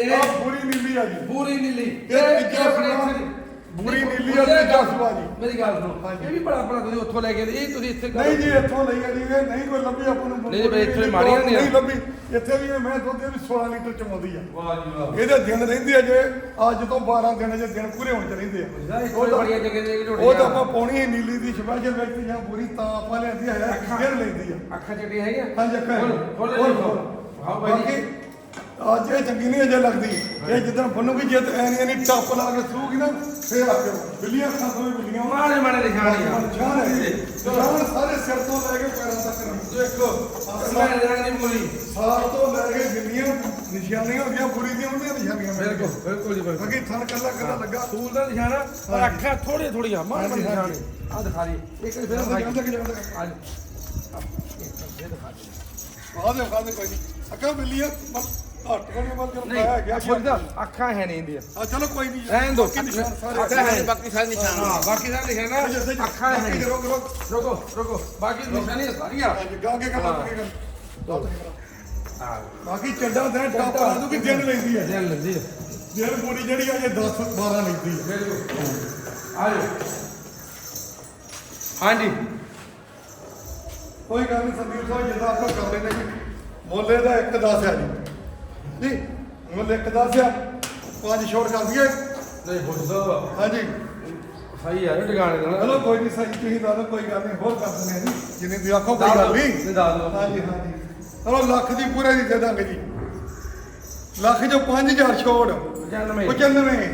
ਇਹ- ਪੂਰੀ ਨੀਲੀ ਆ ਪੂਰੀ ਨੀਲੀ। ਇਹ ਸੂਆ, ਪੂਰੀ ਨੀਲੀ ਆ, ਤੀਜਾ ਸੂਆ ਜੀ। ਮੇਰੀ ਗੱਲ ਸੁਣੋ। ਇਹ ਵੀ ਬੜਾ ਬੜਾ ਤੁਸੀਂ ਉੱਥੋਂ ਲੈ ਕੇ ਆਏ, ਇਹ ਤੁਸੀਂ ਇੱਥੇ ਕਰੋ। ਨਹੀਂ ਜੀ ਇੱਥੋਂ ਲਈ ਆ ਜੀ ਇਹ ਨਹੀਂ ਕੋਈ ਲੱਭੀ ਆਪਾਂ ਨੂੰ ਨਹੀਂ ਜੀ, ਬਈ ਇੱਥੋਂ ਹੀ ਮਾੜੀਆਂ ਹੁੰਦੀਆਂ। ਨਹੀਂ ਲੱਭੀ ਇੱਥੇ ਵੀ ਇਹ ਮੈਂ ਦੁੱਧ ਵੀ 16 ਲੀਟਰ ਚਮਾਉਂਦੀ ਆ ਵਾਹ ਜੀ ਵਾਹ ਇਹਦੇ ਦਿਨ ਰਹਿੰਦੇ ਆ ਜੇ ਅੱਜ ਤੋਂ 12 ਦਿਨ ਜੇ ਦਿਨ ਪੂਰੇ ਹੋਣ ਚ ਰਹਿੰਦੇ ਆ ਉਹ ਤਾਂ ਬੜੀਆਂ ਜਗ੍ਹਾ ਦੇ ਝੋਟੀਆਂ ਉਹ ਤਾਂ ਆਪਾਂ ਪਾਉਣੀ ਹੈ ਨੀਲੀ ਦੀ ਸਪੈਸ਼ਲ ਵਿੱਚ ਜਾਂ ਪੂਰੀ ਤਾਂ ਆਪਾਂ ਲੈਂਦੀ ਹੈ ਫਿਰ ਲੈਂਦੀ ਆ ਅੱਖਾਂ ਚਟੀਆਂ ਹੈਗੀਆਂ ਹਾਂਜੀ ਅੱਖਾਂ ਖੋਲ ਖੋਲ ਖੋਲ, ਖੋਲ ਖੋਲ। ਹਾਂ ਬਾਈ ਬਾਕੀ ਜੀ ਅੱਜ ਇਹ ਚੰਗੀ ਨਹੀਂ ਅਜੇ ਲੱਗਦੀ। ਇਹ ਜਿੱਦਣ ਬਣੂਗੀ ਜੇ ਤੇ ਐਨੀ ਐਨੀ ਟੱਪ ਲਾ ਕੇ ਸੂਗੀ ਨਾ ਫੇਰ ਆ ਕੇ ਬਿੱਲੀਆਂ ਬਿੱਲੀਆਂ ਵਾ ਮਾੜੇ ਮਾੜੇ ਨਿਸ਼ਾਨੀਆਂ ਨਿਸ਼ਾਨ ਹੈ ਨਿਸ਼ਾਨ ਸਾਰੇ ਸਿਰ ਤੋਂ ਲੈ ਕੇ ਪੈਰਾਂ ਤੱਕ। ਦੇਖੋ ਮੈਂ ਦੀ ਪੂਰੀ। ਸਾਲ ਤੋਂ ਲੈ ਕੇ ਜਿੰਨੀਆਂ ਨਿਸ਼ਾਨੀਆਂ ਹੁੰਦੀਆਂ ਪੂਰੀ ਦੀਆਂ ਹੁੰਦੀਆਂ ਨਿਸ਼ਾਨੀਆਂ ਬਿਲਕੁਲ ਬਿਲਕੁਲ ਜੀ ਬਿਲਕੁਲ। ਬਾਕੀ ਥਣ ਕੱਲਾ ਕੱਲਾ ਲੱਗਾ। ਸੂਲ ਦਾ ਨਿਸ਼ਾਨਾ ਪਰ ਅੱਖਾਂ ਥੋੜੀਆਂ ਥੋੜੀਆਂ ਮਾੜੇ ਹਾਂਜੀ, ਨਿਸ਼ਾਨ। ਆ ਦਿਖਾ ਲਈ ਇੱਕ ਫਿਰ ਜਾਂਦਾ ਦਿਖਾ ਜਾਂਦਾ। ਜਾਂਦਾ ਅੱਜ ਆ ਦੇ ਆ ਦੇ ਕੋਈ ਨਹੀਂ ਅੱਖਾਂ ਬਿੱਲੀਆਂ ਹੱਟ ਕੋਨੇ ਵੱਲ ਜਦੋਂ ਨਹੀਂ ਪਾਇਆ ਗਿਆ ਅੱਖਾਂ ਦਾ ਅੱਖਾਂ ਹੈ ਨਹੀਂ ਇੰਦੀਆਂ ਆ ਚਲੋ ਕੋਈ ਨਹੀਂ ਰਹਿਣ ਦਿਓ ਬਾਕੀ ਨਿਸ਼ਾਨ ਸਾਰੇ ਅੱਖਾਂ ਹੈ ਬਾਕੀ ਸਾਰੇ ਨਿਸ਼ਾਨ ਹਾਂ ਬਾਕੀ ਦਾ ਨਿਸ਼ਾਨਾ ਅੱਖਾਂ ਹੈ ਨਹੀਂ। ਰੋਕ ਰੋਕ ਰੁਕੋ ਰੁਕੋ। ਬਾਕੀ ਨਿਸ਼ਾਨੀਆਂ ਸਾਰੀਆਂ। ਗਾ ਕੇ ਕਰ ਹਾਂ। ਕਰ। ਹਾਂ। ਬਾਕੀ ਚੱਡਾ ਦੇ ਟੱਪ ਲਾ ਦੂ ਕਿ ਦਿਨ ਲੈਂਦੀ ਹੈ। ਦਿਨ ਲੈਂਦੀ ਹੈ। ਦਿਨ ਪੂਰੀ ਜਿਹੜੀ ਆ ਜੇ 10 12 ਲੈਂਦੀ ਹੈ। ਬਿਲਕੁਲ। ਆ ਜਾਓ ਹਾਂਜੀ। ਕੋਈ ਗੱਲ ਨਹੀਂ ਸੰਦੀਪ ਸਾਹਿਬ ਜਿੱਦਾਂ ਆਪਾਂ ਕਰ ਲੈਨੇ ਮੁੱਲ ਇਹਦਾ ਇੱਕ 10 ਆ ਜੀ। ਜੀ ਮੁੱਲ ਇੱਕ 10 ਆ। ਪੰਜ ਛੋੜ ਕਰ ਦਈਏ। ਨਹੀਂ ਬੁੱਝਦਾ ਹਾਂਜੀ। ਸਹੀ ਹੈ ਟਿਕਾਣੇ ਦਾ ਚਲੋ ਕੋਈ ਨਹੀਂ ਸਹੀ ਤੁਸੀਂ ਦੱਸ ਕੋਈ ਗੱਲ ਨਹੀਂ ਹੋਰ ਕਰ ਦਿੰਦੇ ਆ ਜੀ। ਜਿੰਨੇ ਤੁਸੀਂ ਆਖੋ ਕੋਈ ਗੱਲ ਨਹੀਂ। ਨਹੀਂ ਦੱਸ ਦਿਓ। ਹਾਂਜੀ ਹਾਂਜੀ। ਚਲੋ ਲੱਖ ਦੀ ਪੂਰੇ ਦੀ ਦੇ ਦਾਂਗੇ ਜੀ। ਲੱਖ ਜੋ 5000 ਛੋੜ 95 95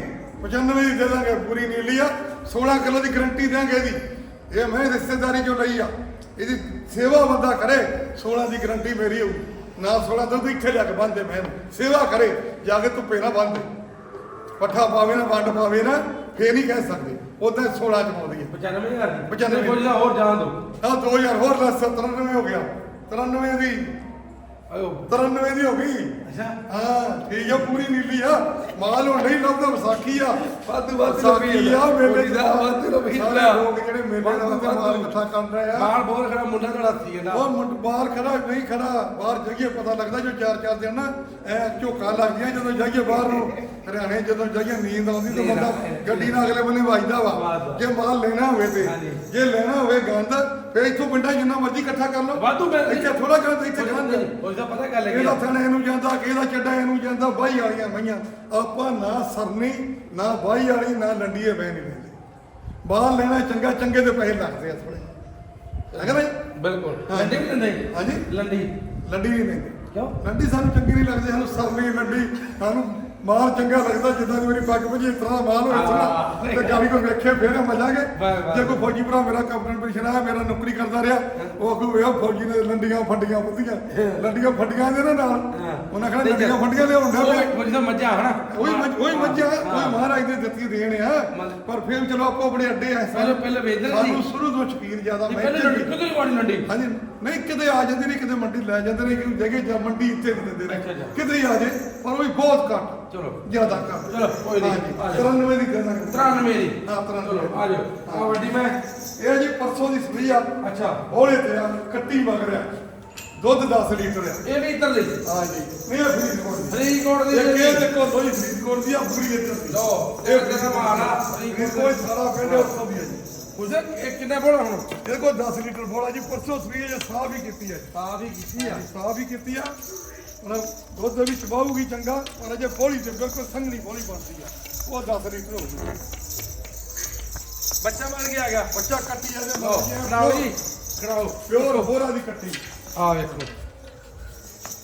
95 ਦੀ ਦੇ ਦਾਂਗੇ ਪੂਰੀ ਨੀਲੀ ਆ। 16 ਕਿਲੋ ਦੀ ਗਰੰਟੀ ਦਾਂਗੇ ਇਹਦੀ ਇਹ ਮੈਂ ਰਿਸ਼ਤੇਦਾਰੀ ਚੋਂ ਲਈ ਆ। ਇਹਦੀ ਸੇਵਾ ਬੰਦਾ ਕਰੇ 16 ਦੀ ਗਰੰਟੀ ਮੇਰੀ ਹੋਊ। ਨਾ 16 ਦੁੱਧ ਇੱਥੇ ਲਿਆ ਕੇ ਬੰਦੇ ਮੈਂ ਸੇਵਾ ਕਰੇ ਜਾ ਕੇ ਧੁੱਪੇ ਨਾ ਬੰਦ ਪੱਠਾ ਪਾਵੇ ਨਾ ਵੰਡ ਪਾਵੇ ਨਾ ਫੇਰ ਨਹੀਂ ਕਹਿ ਸਕਦੇ। ਉਦਾਂ 16 ਚ ਪਾਉਂਦੀ ਹੈ। 95000 ਦੀ। 95 ਨਹੀਂ ਬੁੱਝਦਾ ਹੋਰ ਜਾਣ ਦਿਓ। ਆ 2000 ਹੋਰ ਲੱਸ 93 ਹੋ ਗਿਆ। 93 ਦੀ ਆਇਓ। 93 ਦੀ ਹੋ ਗਈ। ਅੱਛਾ। ਹਾਂ ਠੀਕ ਆ ਪੂਰੀ ਨੀਲੀ ਆ। ਮਾਲ ਹੁਣ ਨਹੀਂ ਲੱਭਦਾ ਵਿਸਾਖੀ ਆ। ਵਾਧੂ ਵਾਧੂ ਵਿਸਾਖੀ ਆ ਮੇਲੇ ਦਾ ਵਾਧੂ ਲੱਭੀ ਸਾਰੇ ਲੋਕ ਜਿਹੜੇ ਮੇਲੇ ਦਾ ਉੱਤੇ ਮਾਲ ਇਕੱਠਾ ਕਰ ਰਹੇ ਆ। ਬਾਹਰ ਬਹੁਤ ਖੜਾ ਮੁੰਡਾ ਤੁਹਾਡਾ ਸੀ ਕਹਿੰਦਾ ਉਹ ਮੁੰਡ ਬਾਹਰ ਖੜਾ ਨਹੀਂ ਖੜਾ ਬਾਹਰ ਜਾਈਏ ਪਤਾ ਲੱਗਦਾ ਜੋ ਚਾਰ ਚਾਰ ਦਿਨ ਨਾ ਐ ਝੋਕਾ ਲੱਗਦੀਆਂ ਜਦੋਂ ਜਾਈਏ ਬਾਹਰ ਨੂੰ। ਹਰਿਆਣੇ ਜਦੋਂ ਜਾਈਏ ਨੀਂਦ ਆਉਂਦੀ ਤਾਂ ਬੰਦਾ। ਗੱਡੀ ਨਾਲ ਅਗਲੇ ਬੰਨੇ ਵੱਜਦਾ ਵਾ। ਜੇ ਮਾਲ ਲੈਣਾ ਹੋਵੇ ਤੇ। ਜੇ ਲੈਣਾ ਹੋਵੇ ਗੰਦ ਫੇ ਇੱਥੋਂ ਪਿੰਡਾਂ ਜਿੰਨਾ ਮਰਜ਼ੀ ਇਕੱਠਾ ਕਰ ਲਓ। ਵਾਧੂ। ਇੱਥੇ ਥੋੜਾ ਗੰਦ ਇੱਥੇ ਗੰਦ। ਪਤਾ ਗੱਲ ਹੈ ਇਹਦਾ ਥਣ ਇਹਨੂੰ ਜਾਂਦਾ ਕਿਹਦਾ ਚੱਡਾ ਇਹਨੂੰ ਜਾਂਦਾ ਬਾਈ ਵਾਲੀਆਂ ਮਈਆਂ। ਆਪਾਂ ਨਾ ਸਰਨੀ ਨਾ ਬਾਈ ਵਾਲੀ ਨਾ ਲੰਡੀਏ ਬੈ ਨਹੀਂ ਲੈਂਦੇ। ਬਾਹਰ ਲੈਣਾ ਚੰਗਾ ਚੰਗੇ ਦੇ ਪੈਸੇ ਲੱਗਦੇ ਆ ਥੋੜੇ ਜੀ? ਬਿਲਕੁਲ। ਹਾਂ। ਲੰਡੀ ਵੀ ਦਿੰਦੇ? ਹਾਂਜੀ। ਲੰਡੀ? ਲੰਡੀ ਨਹੀਂ ਲੈਂਦੇ ਕਿਉਂ? ਲੰਡੀ ਸਾਨੂੰ ਚੰਗੀ ਨਹੀਂ ਲੱਗਦੀ ਸਾਨੂੰ ਸਰਨੀ ਲੰਡੀ ਸਾਨੂੰ ਮਾਲ ਚੰਗਾ ਲੱਗਦਾ ਜਿੱਦਾਂ ਦੀ ਮੇਰੀ ਪੱਗ ਭਜੀ ਇਸ ਤਰ੍ਹਾਂ ਦਾ ਮਾਲ ਹੋਵੇ ਸੁਣਾ ਤੇ ਗਾੜੀ ਕੋ ਵੇਖੇ ਫੇਰ ਮਜਾਗੇ। ਜੇ ਕੋਈ ਫੌਜੀ ਭਰਾ ਮੇਰਾ ਕੈਪਟਨ ਪਿਛਣਾ ਮੇਰਾ ਨੌਕਰੀ ਕਰਦਾ ਰਿਹਾ ਉਹ ਕੋ ਵੇਖ ਫੌਜੀ ਨੇ ਲੰਡੀਆਂ ਫੰਡੀਆਂ ਵਧੀਆ। ਲੰਡੀਆਂ ਫੰਡੀਆਂ ਦੇ ਨਾਲ ਉਹਨਾਂ ਕਹਿੰਦਾ ਲੰਡੀਆਂ ਫੰਡੀਆਂ ਲਿਆਉਂਦਾ ਪਿਆ। ਜਿਹਦਾ ਮੱਝਾਂ ਹਨਾ? ਉਹੀ ਉਹੀ ਮੱਝਾਂ ਉਹੀ ਮਹਾਰਾਜ ਦੇ ਦਿੱਤੀ ਦੇਣ ਆ। ਪਰ ਫਿਰ ਚਲੋ ਆਪੋ ਆਪਣੇ ਅੱਡੇ ਆ ਪਹਿਲਾਂ ਪਹਿਲਾਂ ਸਾਨੂੰ ਸੀ। ਸ਼ੁਰੂ ਤੋਂ ਸ਼ਕੀਰ ਜ਼ਿਆਦਾ ਮੈਂ ਪਹਿਲਾਂ ਲੰਡੀ ਕਿਉਂ ਵਾੜੀ ਲੰਡੀ? ਹਾਂਜੀ ਨਹੀਂ ਕਿਤੇ ਆ ਜਾਂਦੇ ਨੇ ਕਿਤੇ ਮੰਡੀ ਲੈ ਜਾਂਦੇ ਨੇ ਕਿ ਜਗ੍ਹਾ ਜਾਂ ਮੰਡੀ ਇੱਥੇ ਦੇ ਦਿੰਦੇ ਨੇ। ਕਿਤੇ ਆ ਜੇ ਪਰ ਉਹ ਵੀ ਬਹੁਤ ਘੱਟ। ਚਲੋ। ਜ਼ਿਆਦਾ ਘੱਟ ਚਲੋ, ਕੋਈ ਨਹੀਂ, ਆ ਜਾਓ। 93 ਦੀ ਦੇਣਾ 93 ਦੀ। ਹਾਂ 93 ਚਲੋ ਆ ਜਾਓ। ਆ ਵੱਡੀ ਮੈਂ। ਇਹ ਜੀ ਪਰਸੋਂ ਦੀ ਸਪਰੀ ਆ। ਅੱਛਾ। ਹੌਲੇ ਤੇ ਆ ਕੱਟੀ ਵਗ ਰਿਹਾ। ਦੁੱਧ 10 ਲੀਟਰ ਆ। ਇਹ ਵੀ ਇੱਧਰ ਦੀ। ਹਾਂਜੀ। ਨਹੀਂ ਇਹ ਫਰੀਦਕੋਟ ਦੀ। ਫਰੀਦਕੋਟ ਦੀ ਇਹ ਇਹ ਦੇਖੋ ਦੋਈ ਫਰੀਦਕੋਟ ਦੀ ਆ ਪੂਰੀ ਇੱਧਰ ਲੋ ਇਹ ਜਿਹੜਾ ਮਾਲ ਆ ਕੋਈ ਸਾਰਾ ਪਿੰਡ ਉੱਥੋਂ ਦੀ ਹੈ ਜੀ। ਉਸੇ ਇਹ ਕਿੰਨੇ ਬੋਲਾ ਹੁਣ? ਇਹਦੇ ਕੋਲ 10 ਲੀਟਰ ਬੋਲਾ ਜੀ। ਪਰਸੋਂ ਸਵੀਏ ਜੇ ਸਾਫ਼ ਹੀ ਕੀਤੀ ਹੈ ਸਾਫ਼ ਹੀ ਕੀਤੀ ਆ। ਸਾਫ਼ ਹੀ ਕੀਤੀ ਆ। ਹੁਣ ਦੁੱਧ ਦੇ ਵਿੱਚ ਬਾਹੂਗੀ ਚੰਗਾ ਪਰ ਅਜੇ ਬੋਲੀ ਤੇ ਬਿਲਕੁਲ ਸੰਘਣੀ ਬੋਲੀ ਬਣਦੀ ਆ। ਉਹ 10 ਲੀਟਰ ਹੋ ਬੱਚਾ ਬਣ ਗਿਆ ਹੈਗਾ। ਬੱਚਾ ਕੱਟੀ ਜਾਂਦੇ ਲਓ ਖੜਾਓ ਜੀ। ਖੜਾਓ ਪਿਓਰ ਹੋਰਾ ਦੀ ਕੱਟੀ। ਆ ਵੇਖੋ।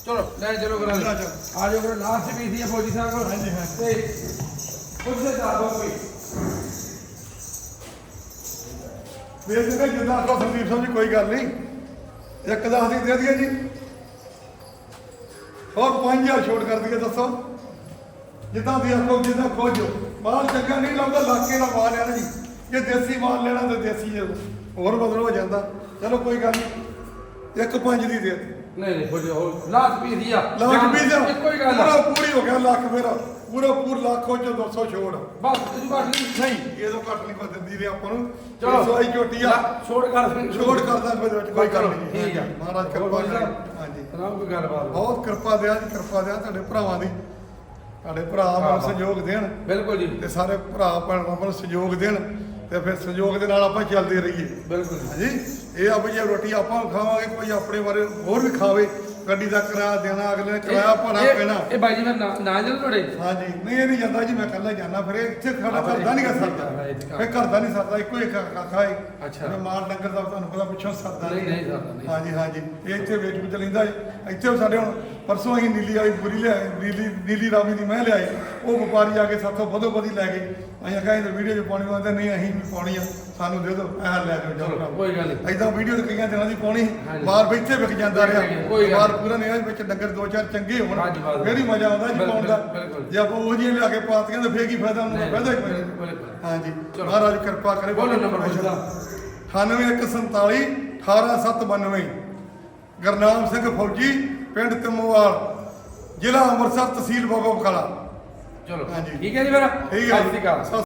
ਚਲੋ ਲੈ ਚਲੋ ਕਰਾਂ। ਆ ਜਾਓ ਕਰ ਲਾਸਟ ਵੀ ਸੀ ਫੌਜੀ ਸਾਹਿਬ। ਕੋਲ ਹਾਂਜੀ, ਹਾਂਜੀ। ਤੇ ਉਹਦੇ ਦਾ ਦੋ ਕੋਈ? ਵੇਚ ਦੇ ਜਿੱਦਾਂ ਆਖੋ ਸੰਦੀਪ ਸਾਹਿਬ ਜੀ ਕੋਈ ਗੱਲ ਨਹੀਂ। ਇੱਕ ਦਸ ਦੀ ਦੇ ਦਈਏ ਜੀ। ਹੋਰ 5000 ਛੋਟ ਕਰ ਦਈਏ ਦੱਸੋ। ਜਿੱਦਾਂ ਦੀ ਆਖੋ ਜਿੱਦਾਂ ਖੋਜੋ। ਮਾਲ ਚੰਗਾ ਨਹੀਂ ਲਾਉਂਦਾ ਲਾਕੇ ਦਾ ਮਾਲ ਹੈ ਨਾ ਜੀ। ਜੇ ਦੇਸੀ ਮਾਲ ਲੈਣਾ ਤਾਂ ਦੇਸੀ। ਹੋਰ ਬਦਲ ਹੋ ਜਾਂਦਾ। ਚਲੋ ਕੋਈ ਗੱਲ ਨਹੀਂ। ਇੱਕ ਪੰਜ ਦੀ ਦੇ। ਨਹੀਂ ਨਹੀਂ ਫੌਜੀ ਹੋ ਲਾਸਟ ਵੀ ਸੀ ਆ। ਲੱਖ ਵੀ ਦਾ ਇੱਕੋ ਹੀ ਗੱਲ ਆ। ਪੂਰੀ ਹੋ ਗਿਆ ਲੱਖ ਫਿਰ। ਪੂਰਾ ਪੂਰ ਲੱਖ ਚ 200 ਛੋੜ। ਬਸ ਇਹ ਬਾਤ ਨਹੀਂ ਨਹੀਂ ਇਹ ਤੋਂ ਘੱਟ ਨਹੀਂ ਦਿੰਦੀ ਰੇ ਆਪਾਂ ਨੂੰ। ਚਲੋ। ਸਵਾਈ ਝੋਟੀ ਆ। ਛੋੜ ਕਰ ਛੋੜ ਕਰਦਾ ਕੋਈ ਵਿੱਚ ਕੋਈ ਗੱਲ ਨਹੀਂ। ਠੀਕ ਆ। ਮਹਾਰਾਜ ਹੋਰ ਕਿਰਪਾ ਕਰੇ? ਹਾਂਜੀ। ਸੁਣਾਓ ਕੋਈ ਗੱਲਬਾਤ? ਬਹੁਤ ਕਿਰਪਾ ਦਿਆ ਜੀ ਕਿਰਪਾ ਦਿਆ ਤੁਹਾਡੇ ਭਰਾਵਾਂ ਦੀ। ਤੁਹਾਡੇ ਭਰਾ ਮੈਨੂੰ। ਸਹਿਯੋਗ ਦੇਣ। ਬਿਲਕੁਲ ਜੀ। ਤੇ ਸਾਰੇ ਭਰਾ ਭੈਣ ਨੂੰ ਸਹਿਯੋਗ ਦੇਣ। ਤੇ ਫਿਰ ਸਹਿਯੋਗ ਦੇ ਨਾਲ ਆਪਾਂ ਚੱਲਦੇ ਰਹੀਏ। ਬਿਲਕੁਲ ਹਾਂਜੀ। ਇਹ ਆ ਵੀ ਜੇ ਰੋਟੀ ਆਪਾਂ ਖਾਵਾਂਗੇ ਕੋਈ ਆਪਣੇ ਬਾਰੇ ਹੋਰ ਵੀ ਖਾਵੇ। ਗੱਡੀ ਦਾ ਕਿਰਾਇਆ ਦੇਣਾ ਅਗਲੇ ਨੇ ਕਿਰਾਇਆ ਇਹ- ਪੈਣਾ। ਇਹ ਬਾਈ ਜੀ ਮੈਂ ਨਾ ਨਾ ਜਲ ਤੁਹਾਡੇ? ਹਾਂਜੀ। ਨਹੀਂ ਇਹ ਨਹੀਂ ਜਾਂਦਾ ਜੀ ਮੈਂ ਇਕੱਲਾ ਜਾਂਦਾ। ਫਿਰ ਇਹ ਇੱਥੇ ਖੜਾ ਕਰਦਾ ਨਹੀਂ ਇੱਥੇ ਸਰਦਾ। ਹਾਂ, ਇੱਥੇ ਘਰ। ਫਿਰ ਕਰਦਾ ਨਹੀਂ ਸਰਦਾ ਇੱਕੋ ਇੱਕ ਕਾਕਾ ਹੈ। ਅੱਛਾ। ਮੈਂ ਮਾਲ ਡੰਗਰ ਦਾ ਤੁਹਾਨੂੰ ਪਤਾ ਪਿੱਛੋਂ ਸਰਦਾ ਨਹੀਂ, ਨਹੀਂ। ਸਰਦਾ, ਨਹੀਂ। ਹਾਂਜੀ ਹਾਂਜੀ। ਇਹ ਇੱਥੇ ਵੇਚ ਵਿੱਚ ਲੈਂਦਾ ਇੱਥੇ ਸਾਡੇ ਹੁਣ ਪਰਸੋਂ ਅਸੀਂ ਨੀਲੀ ਵਾਲੀ ਬੁਰੀ ਲਿਆਏ ਨੀਲੀ ਨੀਲੀ ਰਾਵੀ ਦੀ ਮੈਂ ਲਿਆਈ ਉਹ ਵਪਾਰੀ ਆ ਕੇ ਸਾਥੋਂ ਵਧੋ ਵਧੀ ਲੈ ਗਏ ਅਸੀਂ ਆਖਿਆ ਇਹ ਵੀਡੀਓ 'ਚ ਪਾਉਣੀ ਆਉਂਦਾ ਨਹੀਂ ਅਸੀਂ ਵੀ ਪਾਉਣੀ ਆ ਸਾਨੂੰ ਦੇ ਦਿਓ ਐ ਲੈ ਜਾਓ ਜਾਓ। ਕੋਈ ਗੱਲ ਨਹੀਂ। ਏਦਾਂ ਵੀਡੀਓ ਤੇ ਕਈਆਂ ਦਿਨਾਂ ਦੀ ਪਾਉਣੀ। ਬਾਹਰ ਬੈਠੇ ਵਿਕ ਜਾਂਦਾ ਰਿਹਾ ਬਾਹਰ। ਪੂਰਾ ਨਹੀਂ ਵਿੱਚ ਡੰਗਰ ਦੋ ਚਾਰ ਚੰਗੇ ਹੋਣ। ਫੇਰ ਹੀ ਮਜ਼ਾ ਆਉਂਦਾ ਜੀ ਪਾਉਣ ਦਾ। ਜੇ ਆਪਾਂ ਉਹ ਜਿਹੀਆਂ ਲਿਆ ਕੇ ਪਾਤੀਆਂ ਤਾਂ ਫੇਰ ਕੀ ਫਾਇਦਾ ਉਹਨਾਂ ਦਾ ਨਹੀਂ, ਫਾਇਦਾ ਹੀ। ਹਾਂਜੀ। ਮਹਾਰਾਜ ਕਿਰਪਾ ਕਰੇ ਬੋਲੋ ਨੰਬਰ ਬਾਬਾ ਜੀ। ਪੁੱਛਦਾ 9147 18792 ਗਰਨਾਮ ਸਿੰਘ ਫੌਜੀ ਪਿੰਡ ਤਿਮੋਵਾਲ ਜ਼ਿਲ੍ਹਾ ਅੰਮ੍ਰਿਤਸਰ ਤਹਿਸੀਲ ਬਾਬਾ ਬਕਾਲਾ ਚਲੋ। ਹਾਂਜੀ। ਠੀਕ ਹੈ ਜੀ ਫਿਰ। ਠੀਕ ਹੈ ਸਤਿ ਸ਼੍ਰੀ ਅਕਾਲ।